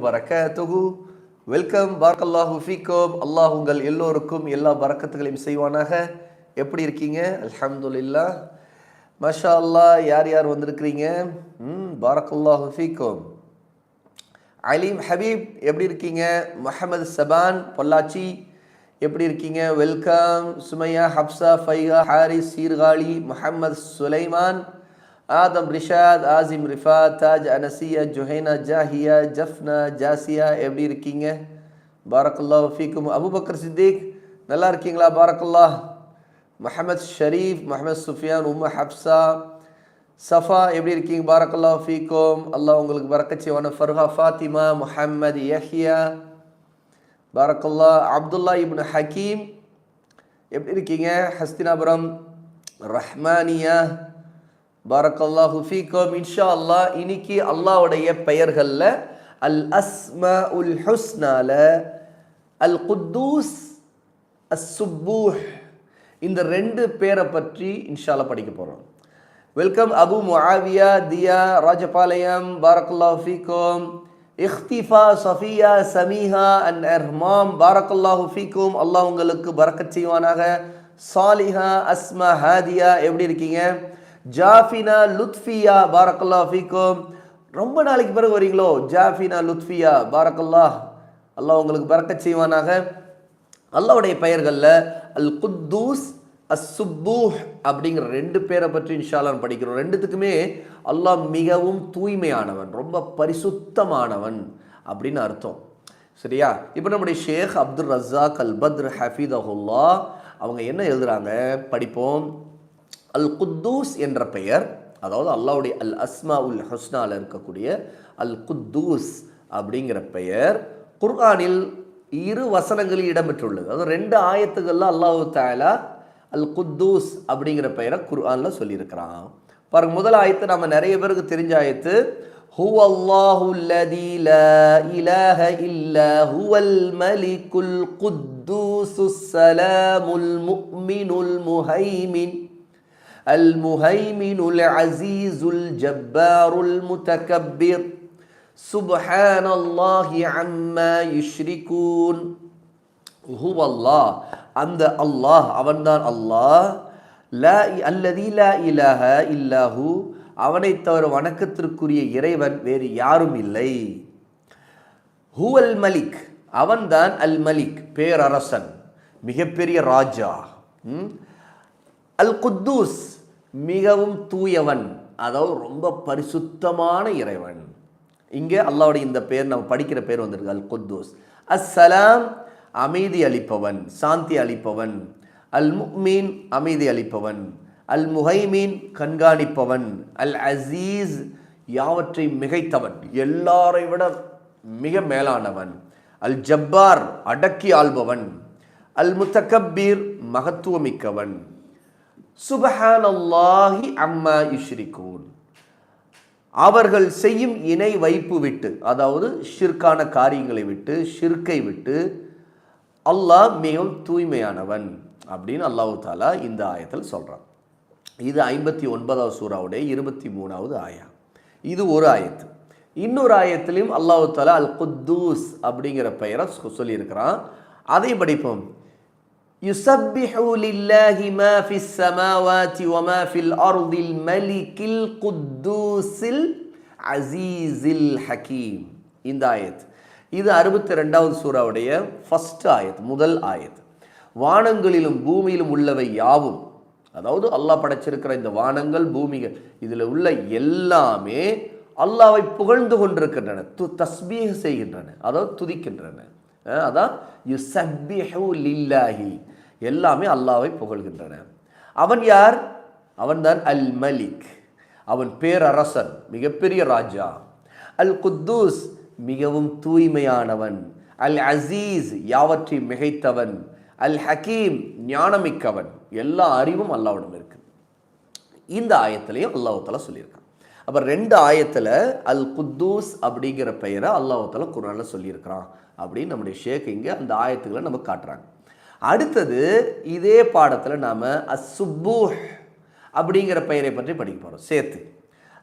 வபரகாத்துஹு. வெல்கம் பார்க்கல்லாஹு ஃபீக்கும் அல்லாஹ் உங்கள் எல்லோருக்கும் எல்லா பறக்கத்துகளையும் செய்வானாக. எப்படி இருக்கீங்க? அல்ஹம்துல்லா மஷா அல்லா யார் யார் வந்திருக்கிறீங்க? ம் பாரக்கல்லாஹு ஃபீக்கும் அலீம் ஹபீப் எப்படி இருக்கீங்க? முஹம்மது சபான் பொள்ளாச்சி எப்படி இருக்கீங்க? Welcome Sumaiya Hafsa Faiqa Harris Sirkazhi Muhammad Sulaiman. ஆதம் ரிஷாத் ஆசிம் ரிஃபா தாஜ் அனசியா ஜுஹைனா ஜாஹியா ஜஃப்னா ஜாசியா எப்படி இருக்கீங்க பாரக்கல்லா ஃபீக்கும் அபுபக்கர் சித்திக் நல்லா இருக்கீங்களா பாரக்கல்லா முஹம்மத் ஷரீஃப் முஹம்மது சுஃபியான் உம்ம ஹப்சா சஃபா எப்படி இருக்கீங்க பாரக்கல்லா ஃபீக்கும் அல்லாஹ் உங்களுக்கு பரக்கச்சிவான ஃபர்ஹா ஃபாத்திமா முஹம்மது யஹ்யா பாரக்கல்லா அப்துல்லா இப்னு ஹக்கீம் எப்படி இருக்கீங்க ஹஸ்தினாபுரம் ரஹ்மானியா பாரக்கல்லாஹு ஹுஃபீகோம் இன்ஷா அல்லாஹ் இன்னைக்கு அல்லாவுடைய பெயர்களில் அல் அஸ்மா உல் ஹுஸ்னால அல் குத்தூஸ் அஸ் சுப்பூஹ் இந்த ரெண்டு பேரை பற்றி இன்ஷால்லா படிக்க போகிறோம் வெல்கம் அபு முஆவியா தியா ராஜபாளையம் பாரக்கல்லா ஃபீக்கும் இஃப்திஃபா சஃபியா சமீஹா அண்ட் அர்மாம் பாரக்கல்லா ஃபீக்கும் அல்லாஹ் உங்களுக்கு பறக்கச் செய்வானாக. சாலிஹா அஸ்மா ஹாதியா எப்படி இருக்கீங்க? ஜாஃபினா லுத்ஃபியா பாரக்கல்லா ஃபீக்கும். ரொம்ப நாளைக்கு பிறகு வரீங்களோ? ஜாஃபினா லுத்ஃபியா பாரக்கல்லா அல்லாஹ் உங்களுக்கு பறக்க செய்வானாக. அல்லாவுடைய பெயர்களில் அல் குத்தூஸ் அஸ் சுப்பூஹ் அப்படிங்கிற ரெண்டு பேரை பற்றி இன்ஷாலாம் படிக்கிறோம். ரெண்டுத்துக்குமே அல்லாஹ் மிகவும் தூய்மையானவன் ரொம்ப பரிசுத்தமானவன் அப்படின்னு அர்த்தம். சரியா? இப்போ நம்முடைய ஷேக் அப்துல் ரஸாக் அல் பத்ர் ஹஃபீத் அஹுல்லா அவங்க என்ன எழுதுறாங்க? படிப்போம். அல் குத்தூஸ் என்ற பெயர் அதாவது அல்லாவுடைய அல் அஸ்மா உல் ஹுஸ்னால இருக்கக்கூடிய அல் குத்தூஸ் அப்படிங்கிற பெயர் குர்ஆனில் இரு வசனங்களில் இடம்பெற்றுள்ளது அதாவது ரெண்டு ஆயத்துகள்ல அல்லாஹு தாலா அல் குத்தூஸ் அப்படிங்கிற பெயரை குர்ஆனில் சொல்லியிருக்கிறான் பாருங்க முதல் ஆயத்து நம்ம நிறைய பேருக்கு தெரிஞ்ச ஆயத்து هو الله الذي لا إله إلا هو الملك القدوس السلام المؤمن المهيمن المهيمن العزيز الجبار المتكبر سبحان الله عما يشركون هو الله அந்த அல்லாஹ் அவன்தான் அல்லாஹ் லா அல்லதி லா இலாஹ இல்லாஹு அவனை தவிர வணக்கத்திற்குரிய இறைவன் வேறு யாரும் இல்லை ஹூவல் மலிக் அவன்தான் அல் மலிக் பேரரசன் மிகப்பெரிய ராஜா ம்? அல் குத்தூஸ் மிகவும் தூயவன் அதாவது ரொம்ப பரிசுத்தமான இறைவன். இங்கே அல்லாவுடைய இந்த பேர் நம்ம படிக்கிற பேர் வந்திருக்கு அல் குத்தூஸ் அஸ்ஸலாம் அமைதி அளிப்பவன் சாந்தி அளிப்பவன். அல் முக்மீன் அமைதி அளிப்பவன். அல் முஹைமீன் கண்காணிப்பவன். அல் அசீஸ் யாவற்றை மிகைத்தவன். எல்லாரை விட மிக மேலானவன். அல் ஜப்பார் அடக்கி ஆள்பவன். அல் முத்தக்கபீர் மகத்துவமிக்கவன். சுபஹானல்லாஹி அம்மா யுஷ்ரிகூன். அவர்கள் செய்யும் இணை வைப்பு விட்டு அதாவது ஷிர்கான காரியங்களை விட்டு ஷிர்கை விட்டு அல்லாஹ் மிகவும் தூய்மையானவன் அப்படின்னு அல்லாஹு தாலா இந்த ஆயத்தில் சொல்கிறான் இது ஐம்பத்தி ஒன்பதாவது சூறாவுடைய இருபத்தி மூணாவது ஆயா. இது ஒரு ஆயத்து. இன்னொரு ஆயத்திலையும் அல்லாஹு தாலா அல் குத்தூஸ் அப்படிங்கிற பெயரை சொல்லியிருக்கிறான். அதை படிப்போம். யுசப்பிஹூலில்லாஹி மா ஃபிஸ் சமாவாதி வ மா ஃபில் அர்தில் மலிகில் குத்தூஸில் அசீஸில் ஹக்கீம் இந்த ஆயத். இது அறுபத்தி ரெண்டாவது சூறாவுடைய ஃபஸ்ட் ஆயத் முதல் ஆயத். வானங்களிலும் பூமியிலும் உள்ளவை யாவும் அதாவது அல்லாஹ் படைச்சிருக்கிற இந்த வானங்கள் பூமிகள் இதில் உள்ள எல்லாமே அல்லாவை புகழ்ந்து கொண்டிருக்கின்றன து தஸ்பீக செய்கின்றன அதாவது துதிக்கின்றன. அதான் யு சப்பிஹு லில்லாஹி. எல்லாமே அல்லாவை புகழ்கின்றன. அவன் யார்? அவன்தான் அல் மலிக் அவன் பேரரசன் மிகப்பெரிய ராஜா. அல் குத்தூஸ் மிகவும் தூய்மையானவன். அல் அசீஸ் யாவற்றை மிகைத்தவன். அல் ஹக்கீம் ஞானமிக்கவன். எல்லா அறிவும் அல்லாவிடம் இருக்கு. இந்த ஆயத்திலையும் அல்லாஹால சொல்லியிருக்கான். அப்போ ரெண்டு ஆயத்தில் அல் குத்தூஸ் அப்படிங்கிற பெயரை அல்லாஹால குரானில் சொல்லியிருக்கிறான் அப்படின்னு நம்முடைய ஷேக் இங்கே அந்த ஆயத்துக்களை நமக்கு காட்டுறாங்க. அடுத்தது இதே பாடத்தில் நாம் அசுப்பூஹ் அப்படிங்கிற பெயரை பற்றி படிக்க போகிறோம் சேர்த்து.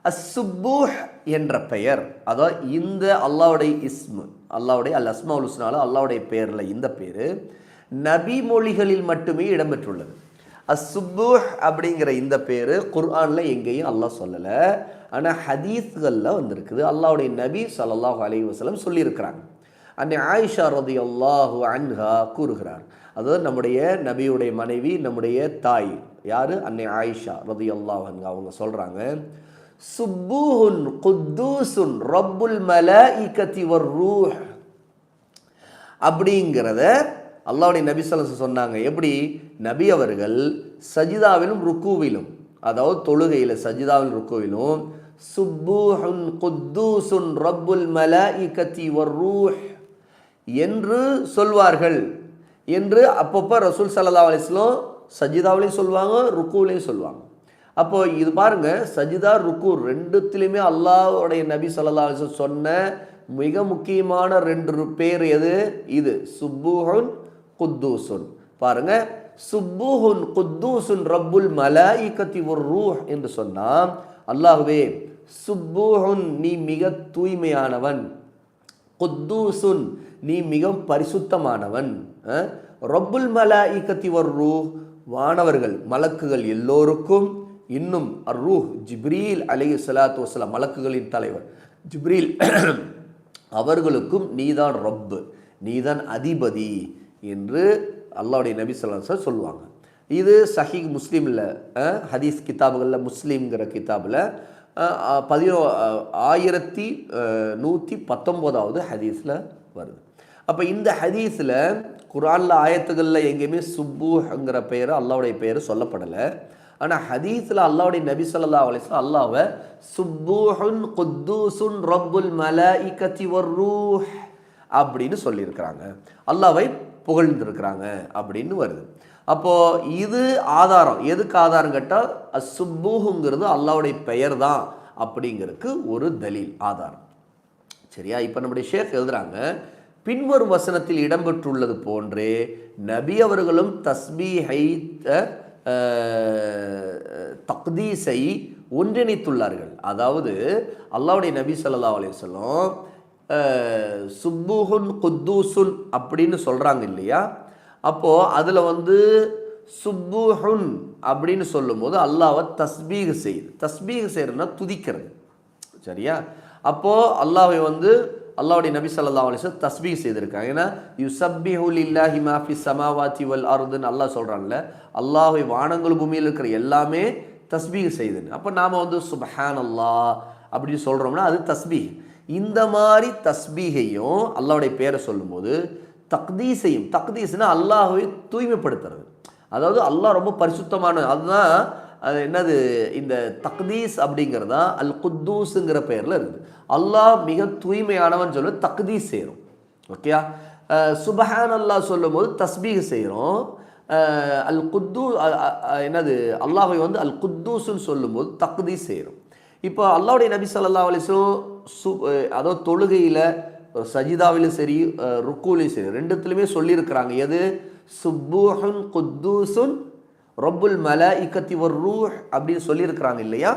அசுப்பூஹ் என்ற பெயர் அதாவது இந்த அல்லாவுடைய இஸ்மு அல்லாவுடைய அல் அஸ்மா உலுஸ்னால அல்லாவுடைய பெயரில் இந்த பேர் நபி மொழிகளில் மட்டுமே இடம்பெற்றுள்ளது. அசுப்பூஹ் அப்படிங்கிற இந்த பேர் குர்ஆனில் எங்கேயும் அல்லாஹ் சொல்லலை. ஆனால் ஹதீஸ்களில் வந்திருக்குது. அல்லாவுடைய நபி சல்லாஹூ அலி வசலம் சொல்லியிருக்கிறாங்க. அன்னை ஆயிஷா ரதி அல்லாஹு அன்ஹா கூறுகிறார். அதாவது நம்முடைய நபியுடைய மனைவி நம்முடைய தாய். யார்? அன்னை ஆயிஷா ரதி அல்லாஹ் அவங்க சொல்கிறாங்க சுப்பூஹுன் குத்தூசுன் ரப்புல் மலாஇகதி வர் ரூஹ் அப்படிங்கிறத அல்லாவுடைய நபி சொல்லு சொன்னாங்க. எப்படி? நபி அவர்கள் சஜிதாவிலும் ருக்குவிலும் அதாவது தொழுகையில் சஜிதாவில் ருக்குவிலும் சுப்பூஹுன் குத்தூசுன் ரப்புல் மலாஇகதி வர் ரூஹ் என்று சொல்வார்கள். என்று அப்பப்போ ரசூல் சல்லா அலிஸ்லாம் சஜிதாவிலையும் சொல்லுவாங்க ருக்குவிலையும் சொல்லுவாங்க. அப்போது இது பாருங்கள் சஜிதா ருக்கு ரெண்டுத்திலுமே அல்லாஹ்வுடைய நபி சல்லா அலிஸ்லாம் சொன்ன மிக முக்கியமான ரெண்டு பேர் எது? இது சுப்புஹுன் குத்தூசுன் பாருங்க சுப்புஹுன் குத்தூசுன் ரப்புல் மலாயிகத்தி ஒரு ரூஹ் என்று சொன்னால் அல்லாஹுவே சுப்புஹுன் நீ மிக தூய்மையானவன். குத்தூசுன் நீ மிகவும் பரிசுத்தமானவன். ரப்புல் மலா ஒரு ரூ வானவர்கள் மலக்குகள் எல்லோருக்கும் இன்னும் அர்ரூஹ் ஜிப்ரீல் அலி சலாத்து வசலாம் மலக்குகளின் தலைவர். ஜிப்ரீல் அவர்களுக்கும் நீதான் ரப்பு நீதான் அதிபதி என்று அல்லாவுடைய நபி சொல்லா சொல்லுவாங்க. இது சஹி முஸ்லீமில் ஹதீஸ் கிதாபுகளில் முஸ்லீம்ங்கிற கிதாபில் பதினோ ஆயிரத்தி நூற்றி பத்தொம்போதாவது ஹதீஸில் வருது. அப்போ இந்த ஹதீஸில் குரானில் ஆயத்துகளில் எங்கேயுமே சுப்புங்கிற பெயர் அல்லாவுடைய பெயர் சொல்லப்படலை. ஆனால் ஹதீஸில் அல்லாவுடைய நபி சொல்லா அலிஸ்லாம் அல்லாவை சுப்பூஹுன் குத்தூசுன் ரப்புல் இக்கத்தி வர்ரூஹ் அப்படின்னு சொல்லியிருக்கிறாங்க. அல்லாவை புகழ்ந்திருக்கிறாங்க அப்படின்னு வருது. அப்போது இது ஆதாரம். எதுக்கு ஆதாரம் கேட்டால் அசுப்பூஹுங்கிறது அல்லாவுடைய பெயர் தான் அப்படிங்கிறதுக்கு ஒரு தலீல் ஆதாரம். சரியா? இப்போ நம்முடைய ஷேக் எழுதுகிறாங்க பின்வரும் வசனத்தில் இடம்பெற்றுள்ளது போன்றே நபி அவர்களும் தஸ்பீஹை தக்தீஸை ஒன்றிணைத்துள்ளார்கள். அதாவது அல்லாவுடைய நபி சொல்லா அலையம் சுப்புஹுன் குத்தூசுன் அப்படின்னு சொல்கிறாங்க இல்லையா? அப்போது அதில் வந்து சுப்புஹுன் அப்படின்னு சொல்லும்போது அல்லாவை தஸ்பீக செய்யுது. தஸ்பீக செய்கிறதுனா துதிக்கிறது. சரியா? அப்போது அல்லாவை வந்து அல்லாவுடைய நபி சல்லா அலிஸ்லாம் தஸ்பீ செய்திருக்காங்க. ஏன்னா யு சப்பிஹுல் இல்லாஹி மாஃபி சமாவாத்தி வல் அருதுன்னு அல்லாஹ் சொல்கிறான்ல அல்லாஹை வானங்கள் பூமியில் இருக்கிற எல்லாமே தஸ்பீக செய்துன்னு. அப்போ நாம் வந்து சுபஹான் அல்லா அப்படின்னு சொல்கிறோம்னா அது தஸ்பீ இந்த மாதிரி தஸ்பீகையும் அல்லாவுடைய பேரை சொல்லும்போது தக்தீஸையும் தக்தீஸ்னால் அல்லாஹை தூய்மைப்படுத்துறது. அதாவது அல்லாஹ் ரொம்ப பரிசுத்தமான அதுதான் அது என்னது? இந்த தக்தீஸ் அப்படிங்கிறதா? அல் குத்தூஸுங்கிற பெயரில் இருக்குது. அல்லாஹ் மிக தூய்மையானவன் சொல்ல தக்தீஸ் செய்கிறோம் ஓகேயா சுபஹான் அல்லாஹ் சொல்லும் போது தஸ்பீக செய்கிறோம் அல் குத்தூ என்னது? அல்லாஹை வந்து அல் குத்தூஸ்ன்னு சொல்லும்போது தக்தீஸ் செய்கிறோம் இப்போ அல்லாவுடைய நபி சல்லா அலிஸ்லும் சு அதாவது தொழுகையில் சஜிதாவிலும் சரி ருக்கூலையும் சரி ரெண்டுத்துலையுமே சொல்லியிருக்கிறாங்க. எது? சுப்பூஹன் குத்தூசுன் ரொப்புல் மல இக்கத்தி ஒரு ரூ அப்படின்னு சொல்லியிருக்கிறாங்க இல்லையா?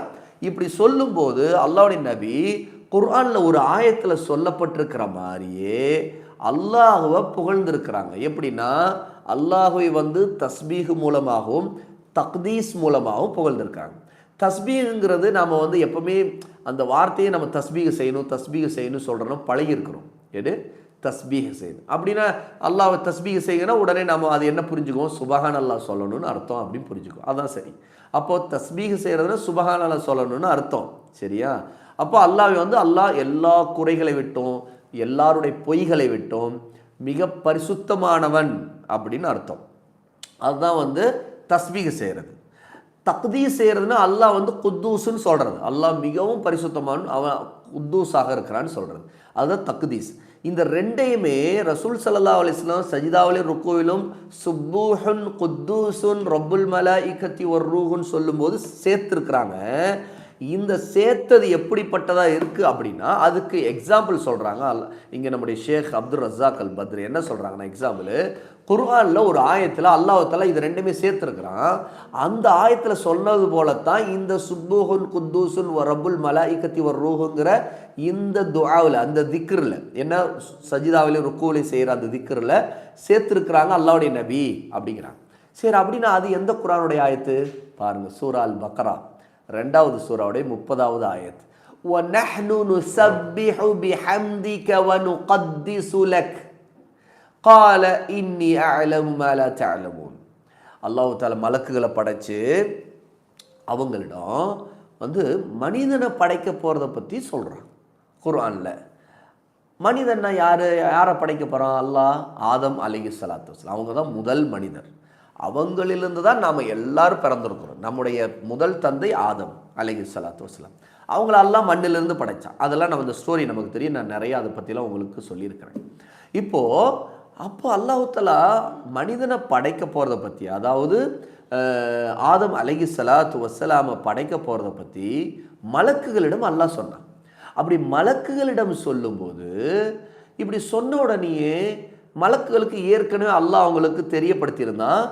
இப்படி சொல்லும்போது அல்லாவுடைய நபி குர்ஆனில் ஒரு ஆயத்தில் சொல்லப்பட்டிருக்கிற மாதிரியே அல்லாஹுவை புகழ்ந்திருக்கிறாங்க. எப்படின்னா அல்லாஹுவை வந்து தஸ்பீகு மூலமாகவும் தக்தீஸ் மூலமாகவும் புகழ்ந்திருக்காங்க. தஸ்பீகுங்கிறது நாம் வந்து எப்பவுமே அந்த வார்த்தையை நம்ம தஸ்பீக செய்யணும் தஸ்பீக செய்யணும் சொல்கிறோம் பழகிருக்கிறோம் எது தஸ்பீக செய்யணும் அப்படின்னா அல்லாவை தஸ்பீக செய்யணும் உடனே நம்ம அது என்ன புரிஞ்சுக்குவோம்? சுபகான் அல்லாஹ் சொல்லணும்னு அர்த்தம் அப்படின்னு புரிஞ்சுக்குவோம். அதான் சரி. அப்போது தஸ்பீக செய்கிறதுனா சுபகான் அல்லா சொல்லணும்னு அர்த்தம். சரியா? அப்போ அல்லாவை வந்து அல்லாஹ் எல்லா குறைகளை விட்டும் எல்லாருடைய பொய்களை விட்டும் மிக பரிசுத்தமானவன் அப்படின்னு அர்த்தம். அதுதான் வந்து தஸ்பீக செய்கிறது தக்தி செய்கிறதுனா அல்லாஹ் வந்து குத்தூஸ்ன்னு சொல்கிறது அல்லாஹ் மிகவும் பரிசுத்தமான அவன் குத்தூஸாக இருக்கிறான்னு சொல்கிறது அதுதான் தக்தீஸ். இந்த ரெண்டையுமே ரசூல் சல்லா அலிஸ்லாம் சஜிதாவிலும் ருக்குவிலும் சுப்பூஹன் குத்தூசுன் ரொப்புல் மலா இக்கத்தி ஒரு ரூஹுன்னு சொல்லும்போது சேர்த்துருக்குறாங்க. இந்த சேர்த்தது எப்படிப்பட்டதாக இருக்குது அப்படின்னா அதுக்கு எக்ஸாம்பிள் சொல்கிறாங்க இங்கே நம்முடைய ஷேக் அப்துல் ரஸாக் அல் பத்ரி என்ன சொல்கிறாங்கன்னா எக்ஸாம்பிள் குர்ஆனில் ஒரு ஆயத்தில் அல்லாஹ் இது ரெண்டுமே சேர்த்துருக்குறான். அந்த ஆயத்தில் சொன்னது போலத்தான் இந்த சுப்புஹுன் ஒரு ரபுல் மலாய்கத்தி ஒரு ரூஹுங்கிற இந்த துவாவில் அந்த திக்ரில் என்ன சஜிதாவிலையும் ருக்குவிலையும் செய்கிற அந்த திக்ரில் சேர்த்துருக்குறாங்க அல்லாவுடைய நபி அப்படிங்கிறாங்க. சரி அப்படின்னா அது எந்த குரானுடைய ஆயத்து? பாருங்கள் சூரால் பக்ரா. ரெண்டாவது சூறாவுடைய முப்பதாவது ஆயத் وَنَحْنُ نُسَبِّحُ بِحَمْدِكَ وَنُقَدِّسُ لَكَ قَالَ إِنِّي أَعْلَمُ مَا لَا تَعْلَمُونَ அல்லாஹ் தால மலக்குகளை படைச்சு அவங்களிடம் வந்து மனிதனை படைக்க போகிறத பற்றி சொல்கிறான் குர்ஆனில் மனிதன்னா யார் யாரை படைக்க போகிறான் அல்லாஹ் ஆதம் அலிகி சலாத்து வஸ்லாம் அவங்க தான் முதல் மனிதர் அவங்களிலிருந்து தான் நாம் எல்லாரும் பிறந்திருக்கிறோம். நம்முடைய முதல் தந்தை ஆதம் அலிகி சலாத்து வஸ்லாம் அவங்கள எல்லாம் மண்ணிலிருந்து படைத்தான் அதெல்லாம் நம்ம இந்த ஸ்டோரி நமக்கு தெரியும். நான் நிறைய அதை பற்றிலாம் உங்களுக்கு சொல்லியிருக்கிறேன். இப்போது அப்போ அல்லாஹுத்தலா மனிதனை படைக்க போகிறத பற்றி அதாவது ஆதம் அலகி சலாத்து வசலாமை படைக்க போகிறத பற்றி மலக்குகளிடம் அல்லாஹ் சொன்னான். அப்படி மலக்குகளிடம் சொல்லும்போது இப்படி சொன்ன உடனேயே மலக்குகளுக்கு ஏற்கனவே அல்லாஹ் அவங்களுக்கு தெரியப்படுத்தியிருந்தான்.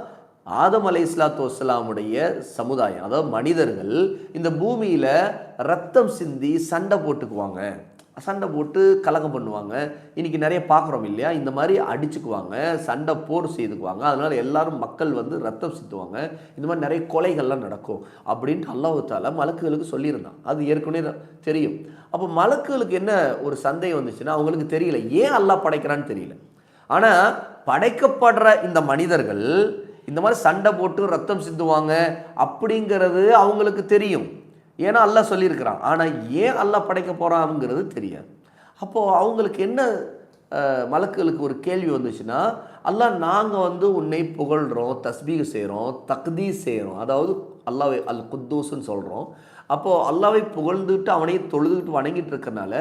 ஆதம் அலை இஸ்லாத்து வஸ்லாமுடைய சமுதாயம் அதாவது மனிதர்கள் இந்த பூமியில் ரத்தம் சிந்தி சண்டை போட்டுக்குவாங்க. சண்டை போட்டு கலகம் பண்ணுவாங்க. இன்றைக்கி நிறைய பார்க்குறோம் இல்லையா? இந்த மாதிரி அடிச்சுக்குவாங்க சண்டை போர் செய்துக்குவாங்க. அதனால் எல்லாரும் மக்கள் வந்து ரத்தம் சிந்துவாங்க. இந்த மாதிரி நிறைய கொலைகள்லாம் நடக்கும் அப்படின்ட்டு அல்லாஹால மலக்குகளுக்கு சொல்லியிருந்தான். அது ஏற்கனவே தெரியும். அப்போ மலக்குகளுக்கு என்ன ஒரு சந்தேகம் வந்துச்சுன்னா அவங்களுக்கு தெரியல. ஏன் அல்லாஹ் படைக்கிறான்னு தெரியல. ஆனால் படைக்கப்படுற இந்த மனிதர்கள் இந்த மாதிரி சண்டை போட்டு ரத்தம் சிந்துவாங்க அப்படிங்கிறது அவங்களுக்கு தெரியும். ஏன்னா அல்லாஹ் சொல்லியிருக்கிறான். ஆனால் ஏன் அல்லாஹ் படைக்க போகிறாங்கிறது தெரியாது. அப்போது அவங்களுக்கு என்ன மலக்குகளுக்கு ஒரு கேள்வி வந்துச்சுன்னா அல்லாஹ் நாங்கள் வந்து உன்னை புகழ்கிறோம் தஸ்பீக செய்கிறோம் தக்தீஸ் செய்கிறோம் அதாவது அல்லாஹ் அல் குத்தூஸ்ன்னு சொல்கிறோம் அப்போது அல்லாவை புகழ்ந்துட்டு அவனையே தொழுதுகிட்டு வணங்கிட்டு இருக்கறனால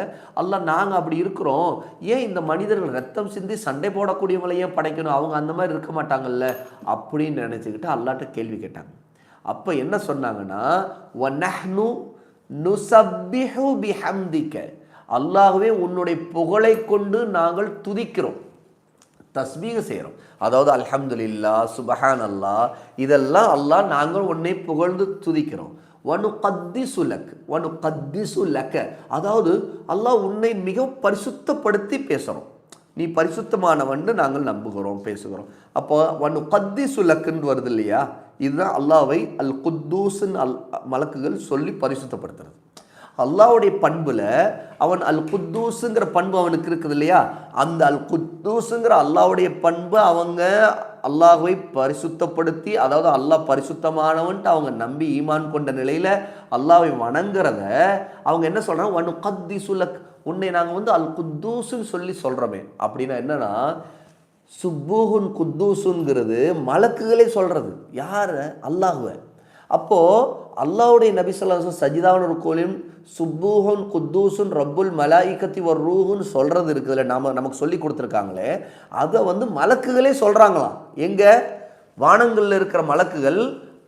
அல்லா நாங்கள் அப்படி இருக்கிறோம். ஏன் இந்த மனிதர்கள் ரத்தம் சிந்தி சண்டை போடக்கூடியவங்களை ஏன் படைக்கணும்? அவங்க அந்த மாதிரி இருக்க மாட்டாங்கல்ல? அப்படின்னு நினச்சிக்கிட்டு அல்லாட்ட கேள்வி கேட்டாங்க. அப்போ என்ன சொன்னாங்கன்னா வனஹ்னு நுசப்பிஹு பிஹம்திக அல்லாஹ்வே உன்னுடைய புகழை கொண்டு நாங்கள் துதிக்கிறோம். தஸ்பீக செய்கிறோம். அதாவது அல்ஹம்துலில்லா சுபஹான் அல்லாஹ் இதெல்லாம் அல்லாஹ் நாங்கள் உன்னை புகழ்ந்து துதிக்கிறோம். வனு கத்திசு லக் வனு கத்திசு லக்க அதாவது அல்லாஹ் உன்னை மிக பரிசுத்தப்படுத்தி பேசுகிறோம் நீ பரிசுத்தமானவன்னு நாங்கள் நம்புகிறோம் பேசுகிறோம். அப்போ வனு கத்திசு லக்குன்னு வருது இல்லையா? இதுதான் அல்லாவை அல் குத்தூஸ்ன்னு அல் மலக்குகள் சொல்லி பரிசுத்தப்படுத்துறது. அல்லாஹ்வுடைய பண்பில் அவன் அல் குத்தூஸுங்கிற பண்பு அவனுக்கு இருக்குது இல்லையா? அந்த அல் குத்தூஸுங்கிற அல்லாவுடைய பண்பு அவங்க அல்லாஹுவை பரிசுத்தப்படுத்தி அதாவது அல்லாஹ் பரிசுத்தமானவன்ட்டு அவங்க நம்பி ஈமான் கொண்ட நிலையில் அல்லாஹை வணங்குறத அவங்க என்ன சொல்கிறாங்க ஒன் கத்தி சுலக் உன்னை நாங்கள் வந்து அல் குத்தூசுன்னு சொல்லி சொல்கிறோமே அப்படின்னா என்னன்னா சுப்பூஹுன் குத்தூசுங்கிறது மலக்குகளே சொல்கிறது யார்? அல்லாஹுவை. அப்போது அல்லாவுடைய நபி சொல்லாசம் சஜிதாவுன் ருக்கோலையும் சுப்பூஹுன் குத்தூசுன் ரப்புல் மலாயிக்கத்தி ஒரு ரூஹுன்னு சொல்கிறது இருக்குதுல்ல நாம் நமக்கு சொல்லி கொடுத்துருக்காங்களே அதை வந்து மலக்குகளே சொல்கிறாங்களாம் எங்கே? வானங்கள்ல இருக்கிற மலக்குகள்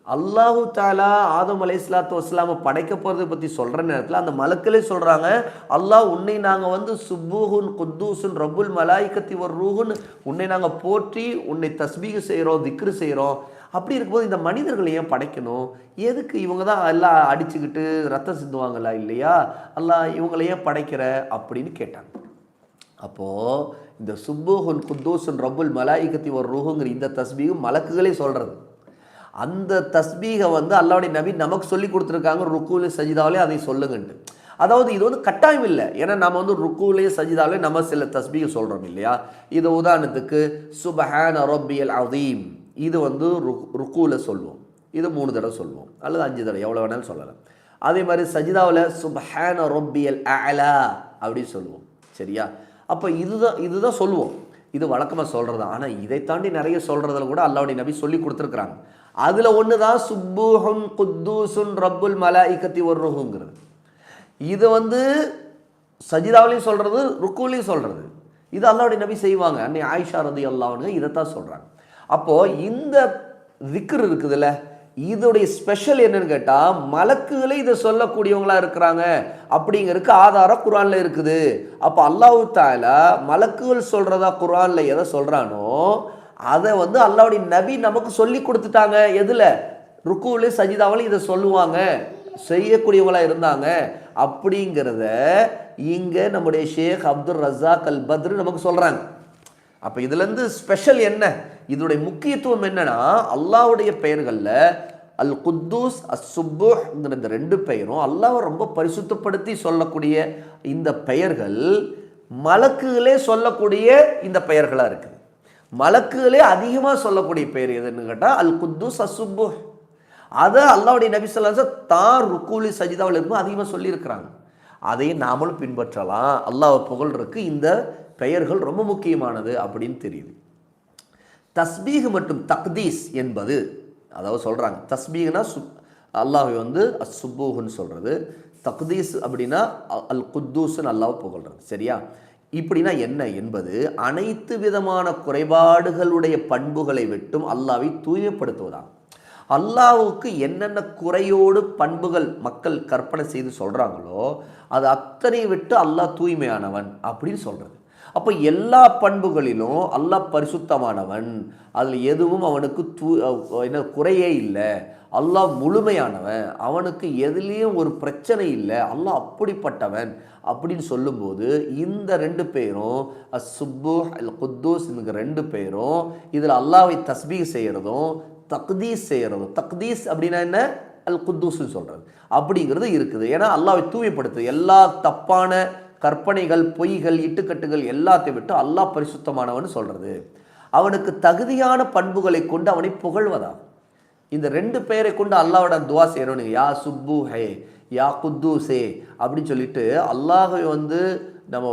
அல்லாஹு தாலா ஆதம் அலை இஸ்லாத்து வஸ்லாம படைக்க போகிறத பற்றி சொல்கிற நேரத்தில் அந்த மலக்களே சொல்கிறாங்க அல்லாஹ் உன்னை நாங்கள் வந்து சுப்பூஹுன் குத்தூசுன் ரப்புல் மலாய்க்கத்தி ஒரு ரூஹுன்னு உன்னை நாங்கள் போற்றி உன்னை தஸ்பீக செய்கிறோம் திக்ரு செய்கிறோம் அப்படி இருக்கும்போது இந்த மனிதர்களை ஏன் படைக்கணும்? எதுக்கு இவங்க தான் எல்லாம் அடிச்சுக்கிட்டு ரத்தம் சிந்துவாங்களா இல்லையா? எல்லாம் இவங்களை ஏன் படைக்கிற? அப்படின்னு கேட்டாங்க. அப்போது இந்த சுப்பூஹுல் குத்தூசன் ரபுல் மலாய்கத்தி ஒரு ரூஹுங்கிற இந்த தஸ்பீகும் மலக்குகளே சொல்கிறது அந்த தஸ்பீகை வந்து அல்லாவுடைய நபி நமக்கு சொல்லி கொடுத்துருக்காங்க ருக்குல சஜிதாவிலே அதை சொல்லுங்கன்ட்டு. அதாவது இது வந்து கட்டாயம் இல்லை. ஏன்னா நம்ம வந்து ருக்குலேயே சஜிதாவிலே நம்ம சில தஸ்பீகை சொல்கிறோம் இல்லையா? இது உதாரணத்துக்கு சுபஹான அரோபியல் அதீம் இது வந்து ருக் ருக்குவில் சொல்லுவோம் இது மூணு தடவை சொல்லுவோம் அல்லது அஞ்சு தடவை எவ்வளோ வேணாலும் சொல்லலாம். அதே மாதிரி சஜிதாவில் சுபஹான ரொப்பியல் அலா அப்படின்னு சொல்லுவோம். சரியா? அப்போ இதுதான் இதுதான் சொல்லுவோம் இது வழக்கமாக சொல்கிறது ஆனால் இதை தாண்டி நிறைய சொல்கிறதுல கூட அல்லாவுடைய நபி சொல்லி கொடுத்துருக்குறாங்க. அதில் ஒன்று தான் சுப்பூஹுன் குத்தூசுன் ரப்புல் மலாயிக்கத்தி ஒரு ருஹுங்கிறது இது வந்து சஜிதாவிலையும் சொல்கிறது ருக்குலையும் சொல்கிறது இது அல்லாவுடைய நபி செய்வாங்க. அன்னை ஆயிஷா ரதி அல்லாவுங்க இதைத்தான் சொல்கிறாங்க அப்போது இந்த திக்ர் இருக்குதுல்ல இதோடைய ஸ்பெஷல் என்னன்னு கேட்டால் மலக்குகளே இதை சொல்லக்கூடியவங்களா இருக்கிறாங்க அப்படிங்கிறதுக்கு ஆதாரம் குரானில் இருக்குது. அப்போ அல்லாஹு தாலா மலக்குகள் சொல்கிறதா குரானில் எதை சொல்கிறானோ அதை வந்து அல்லாவுடைய நபி நமக்கு சொல்லி கொடுத்துட்டாங்க. எதில்? ருக்குவிலே சஜிதாவிலும் இதை சொல்லுவாங்க. செய்யக்கூடியவங்களா இருந்தாங்க. அப்படிங்கிறத இங்கே நம்முடைய ஷேக் அப்துல் ரஜாக் அல் பத்ரு நமக்கு சொல்கிறாங்க அப்போ இதுலேருந்து ஸ்பெஷல் என்ன? இதோடைய முக்கியத்துவம் என்னன்னா அல்லாவுடைய பெயர்களில் அல் குத்தூஸ் அஸ் சுப்புங்கிற இந்த ரெண்டு பெயரும் அல்லாவை ரொம்ப பரிசுத்தப்படுத்தி சொல்லக்கூடிய இந்த பெயர்கள் மலக்குகளே சொல்லக்கூடிய இந்த பெயர்களாக இருக்குது. மலக்குகளே அதிகமாக சொல்லக்கூடிய பெயர் எதுன்னு கேட்டால் அல் குத்தூஸ் அசுப்பு அதை அல்லாவுடைய நபி சொல்லாச தான் ருக்கூலி சஜிதாவில் இருக்கும் அதிகமாக சொல்லியிருக்கிறாங்க. அதையும் நாமளும் பின்பற்றலாம். அல்லாஹ் புகழ்றதுக்கு இந்த பெயர்கள் ரொம்ப முக்கியமானது அப்படின்னு தெரியுது. தஸ்பீக் மற்றும் தக்தீஸ் என்பது அதாவது சொல்கிறாங்க தஸ்பீக்னா சு அல்லாஹை வந்து அசுபூஹுன்னு சொல்கிறது தக்தீஸ் அப்படின்னா அல் குத்தூஸ்ன்னு அல்லாஹ் புகழ்றது சரியா? இப்படின்னா என்ன என்பது அனைத்து விதமான குறைபாடுகளுடைய பண்புகளை விட்டும் அல்லாவை தூய்மைப்படுத்துவதாகும் அல்லாவுக்கு என்னென்ன குறையோடு பண்புகள் மக்கள் கற்பனை செய்து சொல்கிறாங்களோ அது அத்தனை விட்டு அல்லாஹ் தூய்மையானவன் அப்படின்னு சொல்கிறது அப்போ எல்லா பண்புகளிலும் அல்லாஹ் பரிசுத்தமானவன். அதில் எதுவும் அவனுக்கு தூ என்ன குறையே இல்லை. அல்லாஹ் முழுமையானவன். அவனுக்கு எதுலேயும் ஒரு பிரச்சனை இல்லை. அல்லாஹ் அப்படிப்பட்டவன் அப்படின்னு சொல்லும்போது இந்த ரெண்டு பேரும் அசுப்பு அல் குத்தூஸ் இந்த ரெண்டு பேரும் இதில் அல்லாவை தஸ்பீக் செய்கிறதும் தக்தீஸ் செய்கிறதும் தக்தீஸ் அப்படின்னா என்ன? அல் குத்தூஸ்ன்னு சொல்கிறது அப்படிங்கிறது இருக்குது. ஏன்னா அல்லாவை தூய்மைப்படுத்து எல்லா தப்பான கற்பனைகள் பொய்கள் இட்டுக்கட்டுகள் எல்லாத்தையும் விட்டு அல்லாஹ் பரிசுத்தமானவன் சொல்கிறது அவனுக்கு தகுதியான பண்புகளை கொண்டு அவனை புகழ்வதா? இந்த ரெண்டு பேரை கொண்டு அல்லாவோட துவா செய்யணும் யா சுப்பு ஹே யா குத்தூசே அப்படின்னு சொல்லிட்டு அல்லாஹை வந்து நம்ம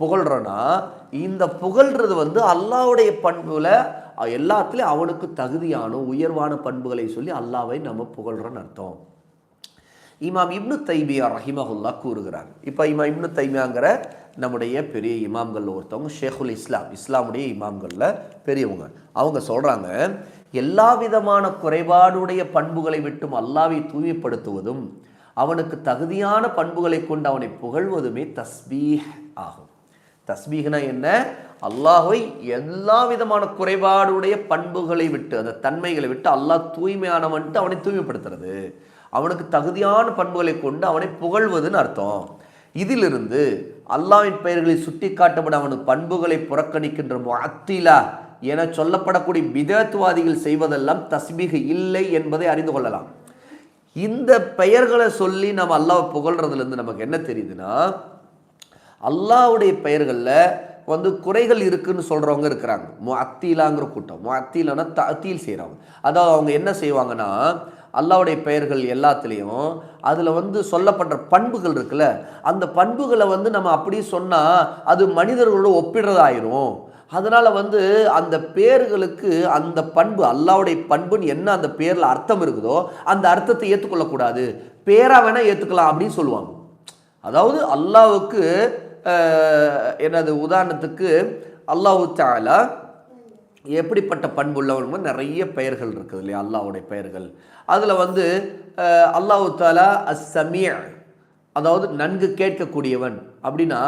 புகழ்கிறோன்னா இந்த புகழ்றது வந்து அல்லாவுடைய பண்புல எல்லாத்துலேயும் அவனுக்கு தகுதியான உயர்வான பண்புகளை சொல்லி அல்லாவை நம்ம புகழ்கிறோன்னு அர்த்தம். இமாம் இப்னு தைமியா ரஹிமஹுல்லா கூறுகிறாங்க இப்போ இமாம் இப்னு தைமியாங்கிற நம்முடைய பெரிய இமாம்களில் ஒருத்தவங்க ஷேகுல் இஸ்லாம் இஸ்லாமுடைய இமாம்களில் பெரியவங்க. அவங்க சொல்கிறாங்க எல்லா விதமான குறைபாடுடைய பண்புகளை விட்டும் அல்லாவை தூய்மைப்படுத்துவதும் அவனுக்கு தகுதியான பண்புகளை கொண்டு அவனை புகழ்வதுமே தஸ்பீஹ் ஆகும். தஸ்பீஹ்னா என்ன? அல்லாஹை எல்லா விதமான குறைபாடுடைய பண்புகளை விட்டு அந்த தன்மைகளை விட்டு அல்லாஹ் தூய்மையானவன்ட்டு அவனை தூய்மைப்படுத்துறது. அவனுக்கு தகுதியான பண்புகளை கொண்டு அவனை புகழ்வதுன்னு அர்த்தம். இதிலிருந்து அல்லாவின் பெயர்களை சுட்டி காட்டப்பட அவனுக்கு பண்புகளை புறக்கணிக்கின்ற முஅத்திலா என சொல்லப்படக்கூடிய விதத்துவாதிகள் செய்வதெல்லாம் தஸ்பீக இல்லை என்பதை அறிந்து கொள்ளலாம். இந்த பெயர்களை சொல்லி நம்ம அல்லாவை புகழ்றதுலேருந்து நமக்கு என்ன தெரியுதுன்னா அல்லாவுடைய பெயர்களில் வந்து குறைகள் இருக்குன்னு சொல்கிறவங்க இருக்கிறாங்க. மு அத்தீலாங்கிற கூட்டம். மு அத்தீலானா அத்தியில் செய்கிறவங்க அதாவது அவங்க என்ன செய்வாங்கன்னா அல்லாவுடைய பெயர்கள் எல்லாத்துலேயும் அதில் வந்து சொல்லப்படுற பண்புகள் இருக்குல்ல அந்த பண்புகளை வந்து நம்ம அப்படியே சொன்னால் அது மனிதர்களோட ஒப்பிடுறதாயிரும். அதனால் வந்து அந்த பேர்களுக்கு அந்த பண்பு அல்லாவுடைய பண்புன்னு என்ன அந்த பேரில் அர்த்தம் இருக்குதோ அந்த அர்த்தத்தை ஏற்றுக்கொள்ளக்கூடாது பேராக வேணால் ஏற்றுக்கலாம் அப்படின்னு சொல்லுவாங்க. அதாவது அல்லாவுக்கு என்னது உதாரணத்துக்கு அல்லாஹு தாலா எப்படிப்பட்ட பண்புள்ளவங்க நிறைய பெயர்கள் இருக்குது இல்லையா அல்லாவுடைய பெயர்கள். அதில் வந்து அல்லாஹு தாலா அஸ் அதாவது நன்கு கேட்கக்கூடியவன். அப்படின்னா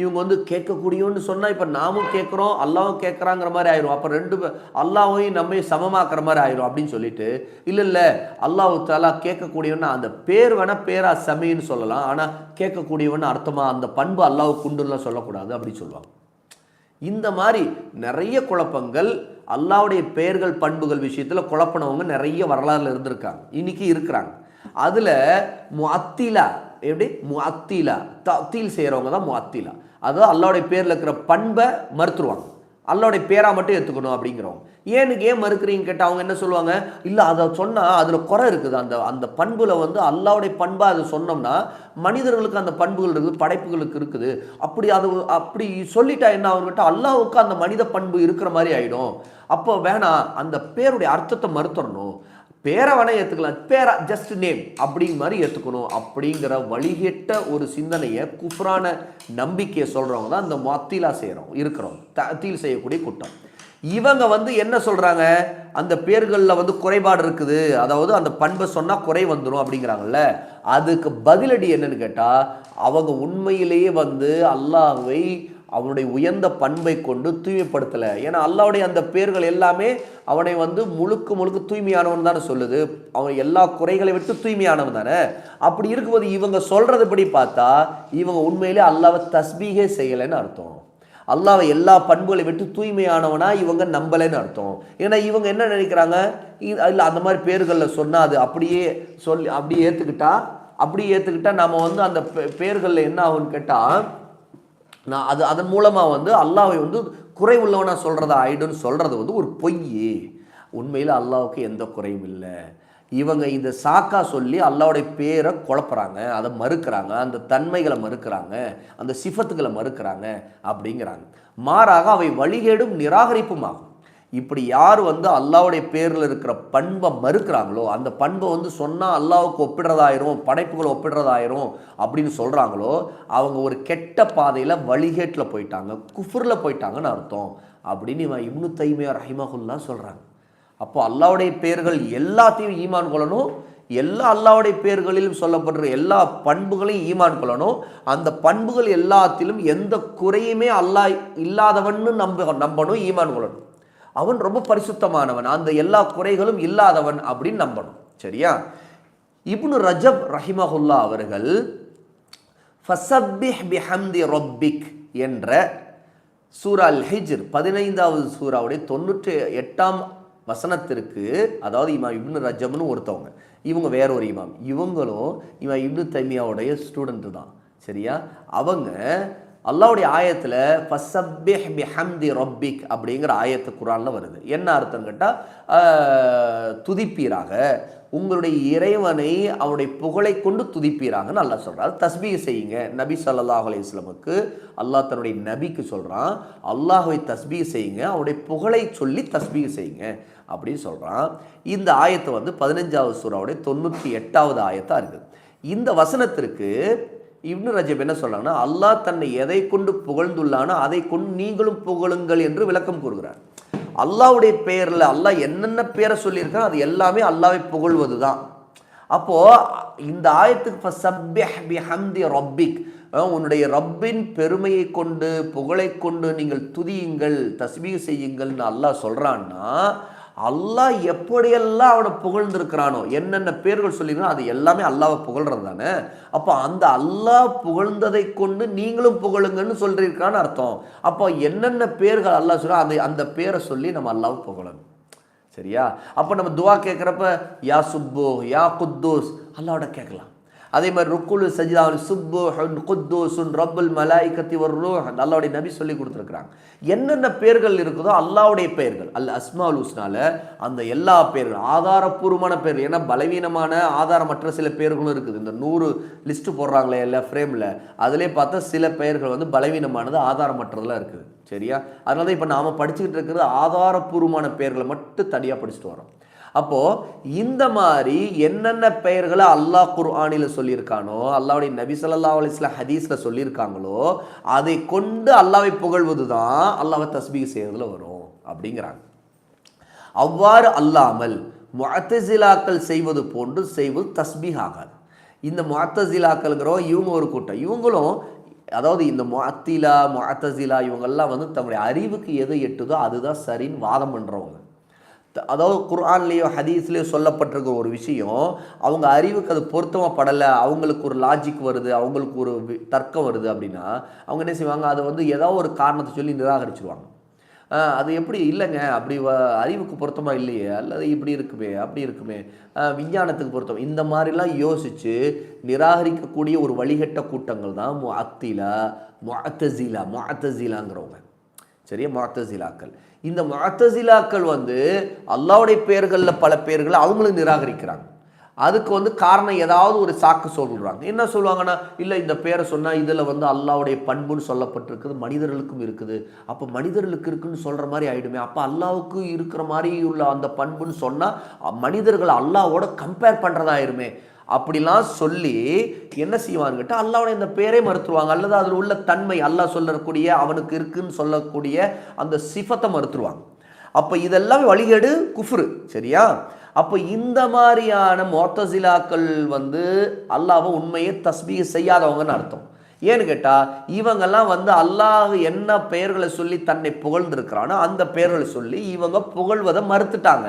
இவங்க வந்து கேட்கக்கூடியவன்னு சொன்னால் இப்போ நாமும் கேட்குறோம் அல்லாவும் கேட்குறாங்கிற மாதிரி ஆயிரும். அப்போ ரெண்டு அல்லாவையும் நம்ம சமமாக்குற மாதிரி ஆயிரும் அப்படின்னு சொல்லிட்டு இல்லை இல்லை அல்லாஹு தாலா கேட்கக்கூடியவன்னா அந்த பேர் வேணால் பேரா சமின்னு சொல்லலாம். ஆனால் கேட்கக்கூடியவன் அர்த்தமாக அந்த பண்பு அல்லாவுக்கு குண்டுலாம் சொல்லக்கூடாது அப்படின்னு சொல்லுவாங்க. இந்த மாதிரி நிறைய குழப்பங்கள் அல்லாவுடைய பெயர்கள் பண்புகள் விஷயத்தில் குழப்பினவங்க நிறைய வரலாறுல இருந்திருக்காங்க. இன்னைக்கு இருக்கிறாங்க. அதில் முஅத்திலா எப்படி? முஅத்திலா. தத்தீல் செய்கிறவங்க தான் முஅத்திலா. அதாவது அல்லாவுடைய பேரில் இருக்கிற பண்பை மறுத்துருவாங்க. அல்லாவுடைய பேராக மட்டும் எடுத்துக்கணும் அப்படிங்கிறவங்க. ஏனுக்கு ஏன் மறுக்கிறீங்க கேட்டால் அவங்க என்ன சொல்லுவாங்க? இல்லை அதை சொன்னால் அதில் குறை இருக்குது. அந்த அந்த பண்பில் வந்து அல்லாவுடைய பண்பாக அதை சொன்னோம்னா மனிதர்களுக்கு அந்த பண்புகள் இருக்குது படைப்புகளுக்கு இருக்குது. அப்படி அது அப்படி சொல்லிட்டா என்ன அவங்ககிட்ட அல்லாவுக்கு அந்த மனித பண்பு இருக்கிற மாதிரி ஆகிடும் அப்போ வேணாம் அந்த பேருடைய அர்த்தத்தை மறுத்தரணும் பேரை வேணால் ஏற்றுக்கலாம் பேரா ஜஸ்ட் நேம் அப்படிங்கிற மாதிரி ஏற்றுக்கணும் அப்படிங்கிற வழிகெட்ட ஒரு சிந்தனையை குஃப்ரான நம்பிக்கையை சொல்கிறவங்க தான் இந்த மத்தீலா செய்கிறோம் இருக்கிறோம். தீல் செய்யக்கூடிய கூட்டம். இவங்க வந்து என்ன சொல்கிறாங்க அந்த பேர்களில் வந்து குறைபாடு இருக்குது. அதாவது அந்த பண்பை சொன்னால் குறை வந்துடும் அப்படிங்கிறாங்கல்ல. அதுக்கு பதிலடி என்னன்னு கேட்டால் அவங்க உண்மையிலேயே வந்து அல்லாவை அவனுடைய உயர்ந்த பண்பை கொண்டு தூய்மைப்படுத்தலை. ஏன்னா அல்லாவுடைய அந்த பேர்கள் எல்லாமே அவனை வந்து முழுக்க முழுக்க தூய்மையானவன் தானே சொல்லுது. அவன் எல்லா குறைகளை விட்டு தூய்மையானவன் தானே. அப்படி இருக்கும்போது இவங்க சொல்றதுபடி பார்த்தா இவங்க உண்மையிலே அல்லாவை தஸ்பீகே செய்யலைன்னு அர்த்தம். அல்லாவை எல்லா பண்புகளை விட்டு தூய்மையானவனா இவங்க நம்பலைன்னு அர்த்தம். ஏன்னா இவங்க என்ன நினைக்கிறாங்க? இல்லை அந்த மாதிரி பேர்களில் சொன்னால் அது அப்படியே சொல்லி அப்படியே ஏற்றுக்கிட்டா அப்படியே ஏற்றுக்கிட்டா நம்ம வந்து அந்த பேர்களில் என்ன ஆகும்னு கேட்டால் நான் அது அதன் மூலமாக வந்து அல்லாவை வந்து குறை உள்ளவனாக சொல்கிறதா ஆயிடும்னு சொல்கிறது வந்து ஒரு பொய் உண்மையில் அல்லாவுக்கு எந்த குறையும் இல்லை. இவங்க இந்த சாக்கா சொல்லி அல்லாவுடைய பேரை குழப்புறாங்க அதை மறுக்கிறாங்க அந்த தன்மைகளை மறுக்கிறாங்க அந்த சிஃபத்துகளை மறுக்கிறாங்க அப்படிங்கிறாங்க. மாறாக அவை வழிகேடும் நிராகரிப்பும் ஆகும். இப்படி யார் வந்து அல்லாவுடைய பேரில் இருக்கிற பண்பை மறுக்கிறாங்களோ அந்த பண்பை வந்து சொன்னால் அல்லாவுக்கு ஒப்பிடுறதாயிரும் படைப்புகளை ஒப்பிடுறதாயிரும் அப்படின்னு சொல்கிறாங்களோ அவங்க ஒரு கெட்ட பாதையில் வழிகேட்டில் போயிட்டாங்க குஃபுரில் போயிட்டாங்கன்னு அர்த்தம் அப்படின்னு இவன் இப்னு தைமையார் ரஹிமகுல்லா சொல்கிறாங்க அப்போ அல்லாவுடைய பேர்கள் எல்லாத்தையும் ஈமான் கொள்ளணும். எல்லா அல்லாவுடைய பேர்களிலும் சொல்லப்படுற எல்லா பண்புகளையும் ஈமான் கொள்ளணும். அந்த பண்புகள் எல்லாத்திலும் எந்த குறையுமே அல்லாஹ் இல்லாதவன்னு நம்ப நம்பணும் ஈமான் கொள்ளணும். அவன் ரொம்ப பரிசுத்தமானவன். அந்த எல்லா குறைகளும் இல்லாதவன் அப்படின்னு நம்பணும். சரியா? இப்னு ரஜப் ரஹிமஹுல்லா அவர்கள் ஃபசப்பிஹ் பிஹம்தி ரொப்பிக் என்ற சூரா அல் ஹிஜ்ர் பதினைந்தாவது சூறாவுடைய தொண்ணூற்றி எட்டாம் வசனத்திற்கு அதாவது இமா இப்னு ரஜம்னு ஒருத்தவங்க. இவங்க வேற ஒரு இமாம். இவங்களும் இமா இப்னு தைமியாவுடைய ஸ்டூடெண்ட்டு தான். சரியா? அவங்க அல்லாவுடைய ஆயத்தில் ஃபசப்பிஹ் பிஹம்தி ரொப்பிக் அப்படிங்கிற ஆயத்து குரானில் வருது. என்ன அர்த்தம் கேட்டால் துதிப்பீராக. உங்களுடைய இறைவனை அவனுடைய புகழை கொண்டு துதிப்பீராங்கன்னு நல்லா சொல்கிறார் தஸ்பீ செய்யுங்க. நபி சல்லாஹ் அலையுஸ்லமுக்கு அல்லாஹ் தன்னுடைய நபிக்கு சொல்கிறான் அல்லாஹுவை தஸ்பீ செய்யுங்க. அவனுடைய புகழை சொல்லி தஸ்பீ செய்யுங்க. அப்படின்னு சொல்கிறான் இந்த ஆயத்தை வந்து பதினஞ்சாவது சூறாவுடைய தொண்ணூற்றி எட்டாவது ஆயத்தாக இருக்குது. இந்த வசனத்திற்கு இப்னு ரஜப் என்ன சொல்கிறாங்கன்னா அல்லாஹ் தன்னை எதை கொண்டு புகழ்ந்துள்ளானோ அதை கொண்டு நீங்களும் புகழுங்கள் என்று விளக்கம் கூறுகிறார். அல்லாவுடைய பெயரில் அல்லாஹ் என்னென்ன பேரை சொல்லியிருக்கான் அது எல்லாமே அல்லாவை புகழ்வது தான் அப்போது இந்த ஆயத்துக்கு ஹம்தி ரப்பிக். உன்னுடைய ரப்பின் பெருமையை கொண்டு புகழை கொண்டு நீங்கள் துதியுங்கள் தஸ்மீக செய்யுங்கள்னு அல்லாஹ் சொல்கிறான்னா அல்லாஹ் எப்படியெல்லாம் அவனை புகழ்ந்திருக்கிறானோ என்னென்ன பேர்கள் சொல்லியிருக்கோ அது எல்லாமே அல்லாவை புகழ்றது தானே? அப்போ அந்த அல்லாஹ் புகழ்ந்ததை கொண்டு நீங்களும் புகழுங்கன்னு சொல்லியிருக்கான்னு அர்த்தம். அப்போ என்னென்ன பேர்கள் அல்லாஹ் சொல்ல அந்த அந்த பேரை சொல்லி நம்ம அல்லாவை புகழணும். சரியா? அப்போ நம்ம துவா கேட்குறப்ப யா சுப்பு யா குத்தூஸ் அல்லாவோட கேட்கலாம். அதே மாதிரி ருக்குலு சஜிதா சுப்பு குத்தூசுன் ரப்புல் மலாய்கத்தி வர்ரூ அல்லாவுடைய நபி சொல்லி கொடுத்துருக்குறாங்க. என்னென்ன பேர்கள் இருக்குதோ அல்லாவுடைய பெயர்கள் அல்ல அஸ்மால் உஸ்னால அந்த எல்லா பேர்கள் ஆதாரப்பூர்வமான பேர்கள் ஏன்னா பலவீனமான ஆதாரமற்ற சில பேர்களும் இருக்குது. இந்த நூறு லிஸ்ட்டு போடுறாங்களே எல்லா ஃப்ரேமில் அதிலே பார்த்தா சில பெயர்கள் வந்து பலவீனமானது ஆதாரமற்றதெல்லாம் இருக்குது. சரியா? அதனால தான் இப்போ நாம் படிச்சுக்கிட்டு இருக்கிறது ஆதாரப்பூர்வமான பெயர்களை மட்டும் தனியாக படிச்சுட்டு வரோம் அப்போது இந்த மாதிரி என்னென்ன பெயர்களை அல்லாஹ் குர்ஆனில் சொல்லியிருக்கானோ அல்லாவுடைய நபி சல்லா அலிஸ்லாம் ஹதீஸில் சொல்லியிருக்காங்களோ அதை கொண்டு அல்லாவை புகழ்வது தான் அல்லாவை தஸ்பீக செய்கிறதுல வரும் அப்படிங்கிறாங்க. அவ்வாறு அல்லாமல் முஅத்தசிலாக்கள் செய்வது போன்று செய்வது தஸ்பீக் ஆகாது. இந்த முஅத்தசிலாக்கள்ங்கிறோம் இவங்க ஒரு கூட்டம். இவங்களும் அதாவது இந்த முஅத்திலா முஅத்தசிலா இவங்கெல்லாம் வந்து தங்களுடைய அறிவுக்கு எது எட்டுதோ அதுதான் சரின்னு வாதம் பண்ணுறவங்க அதாவது குர்ஆன்லேயோ ஹதீஸ்லேயோ சொல்லப்பட்டிருக்க ஒரு விஷயம் அவங்க அறிவுக்கு அது பொருத்தமாக படலை அவங்களுக்கு ஒரு லாஜிக் வருது அவங்களுக்கு ஒரு தர்க்கம் வருது அப்படின்னா அவங்க என்ன செய்வாங்க? அதை வந்து ஏதோ ஒரு காரணத்தை சொல்லி நிராகரிச்சிருவாங்க. அது எப்படி? இல்லைங்க அப்படி அறிவுக்கு பொருத்தமாக இல்லையே அல்லது இப்படி இருக்குமே அப்படி இருக்குமே விஞ்ஞானத்துக்கு பொருத்தம். இந்த மாதிரிலாம் யோசித்து நிராகரிக்கக்கூடிய ஒரு வழிகட்ட கூட்டங்கள் தான் மு அத்திலா மொத்தசிலா மொத்தசிலாங்கிறவங்க சரியா மாத்தசிலாக்கள் இந்த மாத்தசிலாக்கள் வந்து அல்லாவுடைய பெயர்களில் பல பேர்களை அவங்களும் நிராகரிக்கிறாங்க. அதுக்கு வந்து காரணம் ஏதாவது ஒரு சாக்கு சொல்கிறாங்க என்ன சொல்லுவாங்கன்னா இல்லை இந்த பேரை சொன்னால் இதில் வந்து அல்லாவுடைய பண்புன்னு சொல்லப்பட்டிருக்குது மனிதர்களுக்கும் இருக்குது. அப்போ மனிதர்களுக்கு இருக்குன்னு சொல்கிற மாதிரி ஆகிடுமே அப்போ அல்லாவுக்கு இருக்கிற மாதிரி உள்ள அந்த பண்புன்னு சொன்னால் மனிதர்கள் அல்லாவோட கம்பேர் பண்ணுறதாயிருமே அப்படிலாம் சொல்லி என்ன செய்வாங்கட்ட அல்லாவுடைய இந்த பேரே மறுத்துருவாங்க. அல்லது அதில் உள்ள தன்மை அல்லாஹ் சொல்லக்கூடிய அவனுக்கு இருக்குன்னு சொல்லக்கூடிய அந்த சிஃபத்தை மறுத்துருவாங்க. அப்போ இதெல்லாம் வழிகேடு குஃப்ரு சரியா? அப்போ இந்த மாதிரியான மோத்தசிலாக்கள் வந்து அல்லாவை உண்மையை தஸ்பீக செய்யாதவங்கன்னு அர்த்தம். ஏன்னு கேட்டால் இவங்கெல்லாம் வந்து அல்லாஹ் என்ன பெயர்களை சொல்லி தன்னை புகழ்ந்துருக்கிறானோ அந்த பெயர்களை சொல்லி இவங்க புகழ்வதை மறுத்துட்டாங்க.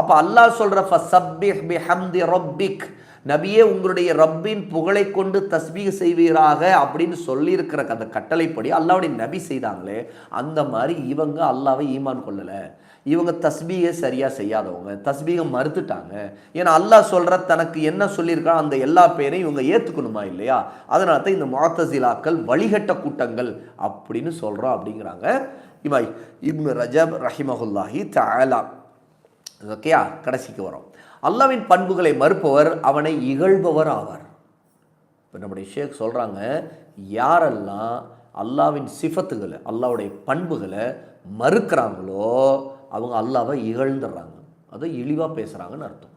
அப்போ அல்லாஹ் சொல்கிற ஃபசப்பிஹ் பிஹம்தி ரப்பிக். நபியே உங்களுடைய ரப்பின் புகழை கொண்டு தஸ்பீக செய்வீராக அப்படின்னு சொல்லியிருக்கிற அந்த கட்டளைப்படி அல்லாவுடைய நபி செய்தாங்களே அந்த மாதிரி இவங்க அல்லாவை ஈமான் கொள்ளலை. இவங்க தஸ்பீகை சரியாக செய்யாதவங்க தஸ்பீகை மறுத்துட்டாங்க. ஏன்னா அல்லாஹ் சொல்கிற தனக்கு என்ன சொல்லியிருக்கா அந்த எல்லா பேரையும் இவங்க ஏற்றுக்கணுமா இல்லையா? அதனால தான் இந்த மாத்தசிலாக்கள் வழிகட்ட கூட்டங்கள் அப்படின்னு சொல்கிறோம் அப்படிங்கிறாங்க. இமாய் இப்னு ரஜப் ரஹிமஹுல்லாஹி தாலா ஓகேயா? கடைசிக்கு வரோம். அல்லாவின் பண்புகளை மறுப்பவர் அவனை இகழ்பவர் ஆவார். இப்போ நம்முடைய ஷேக் சொல்கிறாங்க யாரெல்லாம் அல்லாவின் சிஃபத்துகளை அல்லாவுடைய பண்புகளை மறுக்கிறாங்களோ அவங்க அல்லாவை இகழ்ந்துடுறாங்க. அதை இழிவாக பேசுகிறாங்கன்னு அர்த்தம்.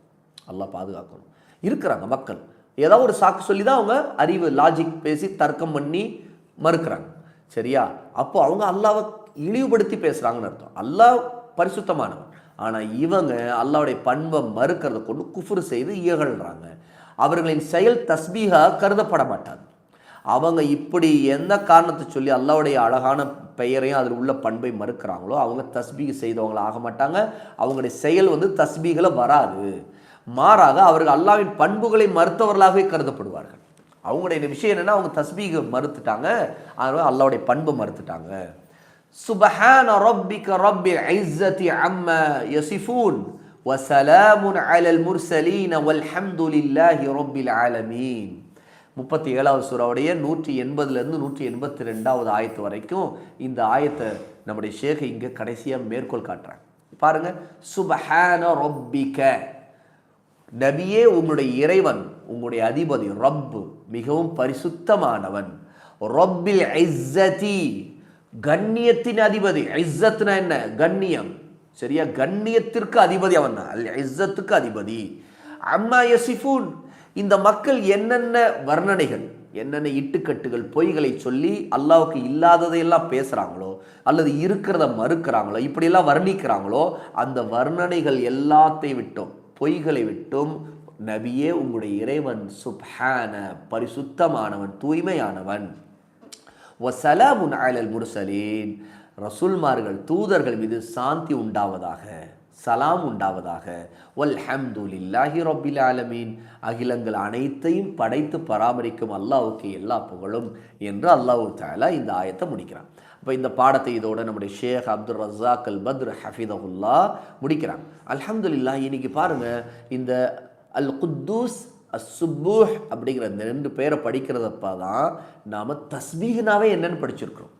அல்லா பாதுகாக்கணும். இருக்கிறாங்க மக்கள். ஏதாவது ஒரு சாக்கு சொல்லி தான் அவங்க அறிவு லாஜிக் பேசி தர்க்கம் பண்ணி மறுக்கிறாங்க. சரியா? அப்போ அவங்க அல்லாவை இழிவுபடுத்தி பேசுகிறாங்கன்னு அர்த்தம். அல்லாஹ் பரிசுத்தமானவன். ஆனால் இவங்க அல்லாவுடைய பண்பை மறுக்கிறத கொண்டு குஃபுரு செய்து இகழ்கிறாங்க அவர்களின் செயல் தஸ்பீகா கருதப்பட மாட்டாது அவங்க இப்படி எந்த காரணத்தை சொல்லி அல்லாவுடைய அழகான பெயரையும் அதில் உள்ள பண்பை மறுக்கிறாங்களோ அவங்க தஸ்பீக செய்தவங்கள ஆக மாட்டாங்க. அவங்களுடைய செயல் வந்து தஸ்பீகளை வராது. மாறாக அவர்கள் அல்லாவின் பண்புகளை மறுத்தவர்களாகவே கருதப்படுவார்கள். அவங்களுடைய விஷயம் என்னென்னா அவங்க தஸ்பீக மறுத்துட்டாங்க. அதனால அல்லாவுடைய பண்பை மறுத்துட்டாங்க. சுபஹான ரப்பிக ரப்பி ஐஸ்ஸதி அம்ம யசிஃபூன். வசலாமுன் அலல் முர்சலீன வல்ஹம்துலில்லாஹி ரப்பில் ஆலமீன். முப்பத்தி ஏழாவது சூறாவுடைய நூற்றி எண்பதுலேருந்து நூற்றி எண்பத்தி ரெண்டாவது ஆயத்து வரைக்கும் இந்த ஆயத்தை நம்முடைய ஷேகை இங்கே கடைசியாக மேற்கோள் காட்டுறாங்க. பாருங்க சுபஹான ரொப்பிக்க. நபியே உங்களுடைய இறைவன் உங்களுடைய அதிபதி ரப்பு மிகவும் பரிசுத்தமானவன். ரொப்பில் ஐஸ்ஸதி கண்ணியத்தின் அதிபதி. ஐசத்னா என்ன? கண்ணியம். சரியா? கண்ணியத்திற்கு அதிபதி அவன் அல் ஐஸ்ஸத்துக்கு அதிபதி. அம்மா யசிஃபூன். இந்த மக்கள் என்னென்ன வர்ணனைகள் என்னென்ன இட்டுக்கட்டுகள் பொய்களை சொல்லி அல்லாவுக்கு இல்லாததையெல்லாம் பேசுகிறாங்களோ அல்லது இருக்கிறத மறுக்கிறாங்களோ இப்படியெல்லாம் வர்ணிக்கிறாங்களோ அந்த வர்ணனைகள் எல்லாத்தை விட்டும் பொய்களை விட்டும் நபியே உங்களுடைய இறைவன் சுப்ஹான பரிசுத்தமானவன் தூய்மையானவன். வசலாமுன் அலல் முர்சலீன். ரசுல்மார்கள் தூதர்கள் மீது சாந்தி உண்டாவதாக. சலாம் உண்டாவதாக. வல் ஹம்துலில்லாஹி ரப்பில் ஆலமீன். அகிலங்கள் அனைத்தையும் படைத்து பராமரிக்கும் அல்லாவுக்கு எல்லா புகழும் என்று அல்லாஹு தாலா இந்த ஆயத்தை முடிக்கிறான். இப்போ இந்த பாடத்தை இதோட நம்முடைய ஷேக் அப்துல் ரஸாக் அல் பத்ர் ஹஃபிதகுல்லா முடிக்கிறாங்க அல்ஹம்துல்லா இன்னைக்கு பாருங்க இந்த அல் குத்தூஸ் அசுபூஹ் அப்படிங்கிற இந்த ரெண்டு பேரை படிக்கிறதப்ப தான் நாம் தஸ்பீஹ்னாவே என்னென்னு படிச்சிருக்கிறோம்.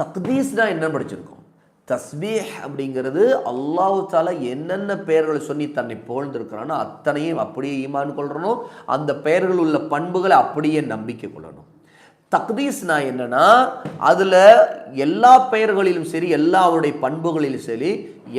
தக்தீஸ்னா என்னென்னு படிச்சிருக்கோம். தஸ்பீஹ் அப்படிங்கிறது அல்லாஹு தாலா என்னென்ன பெயர்களை சொல்லி தன்னை புகழ்ந்திருக்கிறானோ அத்தனையும் அப்படியே ஈமான் கொள்ளணும். அந்த பெயர்கள் உள்ள பண்புகளை அப்படியே நம்பிக்கை கொள்ளணும். தக்தீஸ்னா என்னன்னா அதில் எல்லா பெயர்களிலும் சரி எல்லா அவருடைய பண்புகளிலும் சரி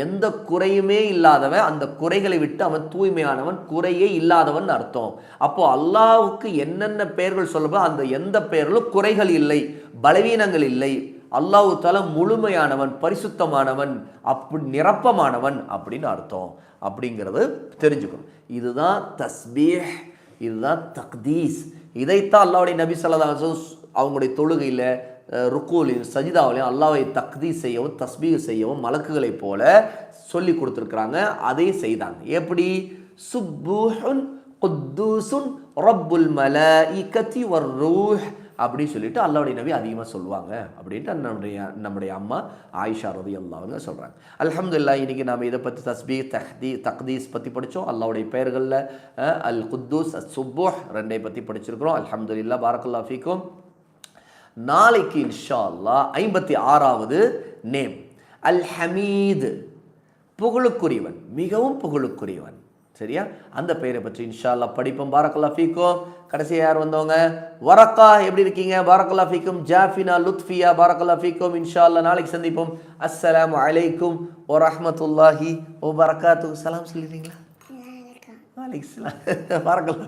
எந்த குறையுமே இல்லாதவன் அந்த குறைகளை விட்டு அவன் தூய்மையானவன் குறையே இல்லாதவன் அர்த்தம். அப்போ அல்லாவுக்கு என்னென்ன பெயர்கள் சொல்லப்போ அந்த எந்த பெயர்களும் குறைகள் இல்லை பலவீனங்கள் இல்லை. அல்லாஹு தால முழுமையானவன் பரிசுத்தமானவன் அப்படி நிரப்பமானவன் அப்படின்னு அர்த்தம். அப்படிங்கிறது தெரிஞ்சுக்கணும். இதுதான் தஸ்பீஹ் இதுதான் தக்தீஸ். இதைத்தான் அல்லாவுடைய நபி சல்லா அவங்களுடைய தொழுகையில் ருக்கூலையும் சஜிதாவிலையும் அல்லாவை தக்தி செய்யவும் தஸ்பீக செய்யவும் மலக்குகளைப் போல சொல்லி கொடுத்துருக்குறாங்க. அதையும் செய்தாங்க. எப்படி? சுப்புஹுன் குத்தூசுன் ரப்புல் மல இக்கத்தி வர் ரூஹ் அப்படின்னு சொல்லிட்டு அல்லாவுடைய நபி அதிகமாக சொல்லுவாங்க அப்படின்ட்டு நம்முடைய நம்முடைய அம்மா ஆயிஷா ரவி அல்லாவுங்க சொல்கிறாங்க அலமதுல்லா இன்றைக்கி நாம் இதை பற்றி தஸ்பி தஹ்தி தக்தீஸ் பற்றி படித்தோம் அல்லாவுடைய பெயர்களில் அல் குத்தூஸ் அஸ் சுப்போஹ் ரெண்டை பற்றி படிச்சிருக்கிறோம். அலமதுல்லா பாரக்குல்லா ஃபீக்கும். நாளைக்கு இன்ஷா அல்லா ஐம்பத்தி ஆறாவது நேம். அல் ஹமீது புகழுக்குரியவன் மிகவும் புகழுக்குரியவன். சரியா? அந்த பெயரை பற்றி இன்ஷா அல்லா படிப்போம். பாரக்கல்லா ஃபீக்கும். கடைசியாக யார் வந்தவங்க? வரக்கா. எப்படி இருக்கீங்க? பாரக்கல்லா ஃபீக்கும். ஜாஃபினா லுத்ஃபியா. பாரக்கல்லா ஃபீக்கும். இன்ஷா அல்லா நாளைக்கு சந்திப்போம். அஸ்ஸலாமு அலைக்கும் ஓ ரஹமத்துல்லாஹி ஓ பரக்காத்து சலாம் சொல்லிடுறீங்களா? வலைக்கம் சலாம். பாரக்கல்லா